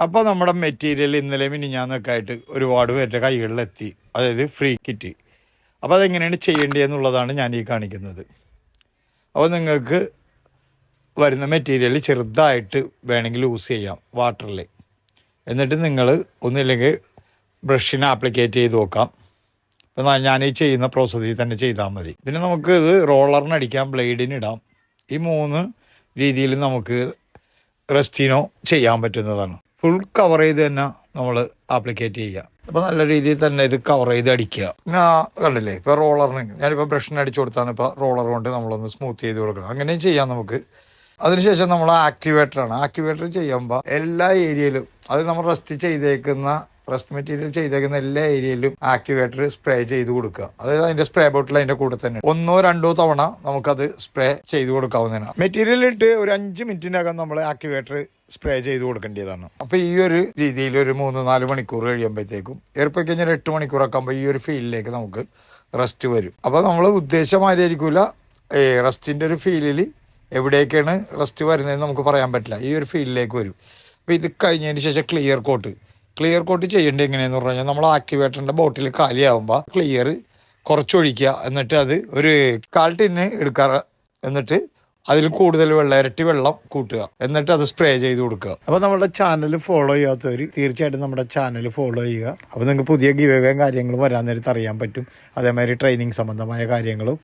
അപ്പോൾ നമ്മുടെ മെറ്റീരിയൽ ഇന്നലെ മിനിഞ്ഞാന്നൊക്കെ ആയിട്ട് ഒരുപാട് പേരുടെ കൈകളിലെത്തി. അതായത് ഫ്രീ കിറ്റ് അപ്പോൾ അതെങ്ങനെയാണ് ചെയ്യേണ്ടതെന്നുള്ളതാണ് ഞാൻ ഈ കാണിക്കുന്നത്. അപ്പോൾ നിങ്ങൾക്ക് വരുന്ന മെറ്റീരിയൽ ചെറുതായിട്ട് വേണമെങ്കിൽ യൂസ് ചെയ്യാം വാട്ടറിൽ എന്നിട്ട് നിങ്ങൾ ഒന്നില്ലെങ്കിൽ ബ്രഷിന് ആപ്ലിക്കേറ്റ് ചെയ്ത് നോക്കാം. ഇപ്പം ഞാൻ ഈ ചെയ്യുന്ന പ്രോസസ്സിൽ തന്നെ ചെയ്താൽ മതി. പിന്നെ നമുക്ക് ഇത് റോളറിന് അടിക്കാം ബ്ലേഡിന് ഇടാം. ഈ മൂന്ന് രീതിയിൽ നമുക്ക് റെസ്റ്റിനോ ചെയ്യാൻ പറ്റുന്നതാണ്. ഫുൾ കവർ ചെയ്ത് തന്നെ നമ്മൾ ആപ്ലിക്കേറ്റ് ചെയ്യുക. അപ്പോൾ നല്ല രീതിയിൽ തന്നെ ഇത് കവർ ചെയ്ത് അടിക്കുക. പിന്നെ കണ്ടില്ലേ ഇപ്പോൾ റോളറിന് ഞാനിപ്പോൾ ബ്രഷിന് അടിച്ചു കൊടുത്താണ് ഇപ്പോൾ റോളർ കൊണ്ട് നമ്മളൊന്ന് സ്മൂത്ത് ചെയ്ത് കൊടുക്കണം. അങ്ങനെയും ചെയ്യാം നമുക്ക്. അതിനുശേഷം നമ്മൾ ആക്ടിവേറ്ററാണ് ആക്ടിവേറ്റർ ചെയ്യുമ്പോൾ എല്ലാ ഏരിയയിലും അത് നമ്മൾ റെസ്റ്റ് ചെയ്തേക്കുന്ന റെസ്റ്റ് മെറ്റീരിയൽ ചെയ്തേക്കുന്ന എല്ലാ ഏരിയയിലും ആക്ടിവേറ്റർ സ്പ്രേ ചെയ്ത് കൊടുക്കുക. അതായത് അതിന്റെ സ്പ്രേ ബോട്ടിൽ അതിന്റെ കൂടെ തന്നെ. ഒന്നോ രണ്ടോ തവണ നമുക്കത് സ്പ്രേ ചെയ്ത് കൊടുക്കാവുന്നതാണ്. മെറ്റീരിയൽ ഇട്ട് ഒരു അഞ്ച് മിനിറ്റിനകം നമ്മൾ ആക്ടിവേറ്റർ സ്പ്രേ ചെയ്ത് കൊടുക്കേണ്ടതാണ്. അപ്പോൾ ഈ ഒരു രീതിയിൽ ഒരു മൂന്ന് നാല് മണിക്കൂർ കഴിയുമ്പോഴത്തേക്കും ഏറിപ്പോയി കഴിഞ്ഞാൽ എട്ട് മണിക്കൂർ ആകുമ്പോൾ ഈ ഒരു ഫീലിലേക്ക് നമുക്ക് റെസ്റ്റ് വരും. അപ്പോൾ നമ്മൾ ഉദ്ദേശമായിരിക്കില്ല റെസ്റ്റിന്റെ ഒരു ഫീലിൽ എവിടേക്കാണ് റെസ്റ്റ് വരുന്നതെന്ന് നമുക്ക് പറയാൻ പറ്റില്ല. ഈ ഒരു ഫീലിലേക്ക് വരും. അപ്പോൾ ഇത് കഴിഞ്ഞതിന് ശേഷം ക്ലിയർ കോട്ട് ക്ലിയർ കോട്ട് ചെയ്യേണ്ടത് എങ്ങനെയാന്ന് പറഞ്ഞു കഴിഞ്ഞാൽ നമ്മൾ ആക്ടിവേറ്ററിന്റെ ബോട്ടിൽ കാലിയാവുമ്പോൾ ക്ലിയർ കുറച്ചൊഴിക്കുക. എന്നിട്ട് അത് ഒരു കാൽ ടിന്ന് എടുക്കാറ്. എന്നിട്ട് അതിൽ കൂടുതൽ വെള്ളം ഇരട്ടി വെള്ളം കൂട്ടുക. എന്നിട്ട് അത് സ്പ്രേ ചെയ്ത് കൊടുക്കുക. അപ്പോൾ നമ്മുടെ ചാനൽ ഫോളോ ചെയ്യാത്തവർ തീർച്ചയായിട്ടും നമ്മുടെ ചാനൽ ഫോളോ ചെയ്യുക. അപ്പോൾ നിങ്ങൾക്ക് പുതിയ ഗിവേയും കാര്യങ്ങളും വരാൻ നേരത്ത് അറിയാൻ പറ്റും. അതേമാതിരി ട്രെയിനിങ് സംബന്ധമായ കാര്യങ്ങളും.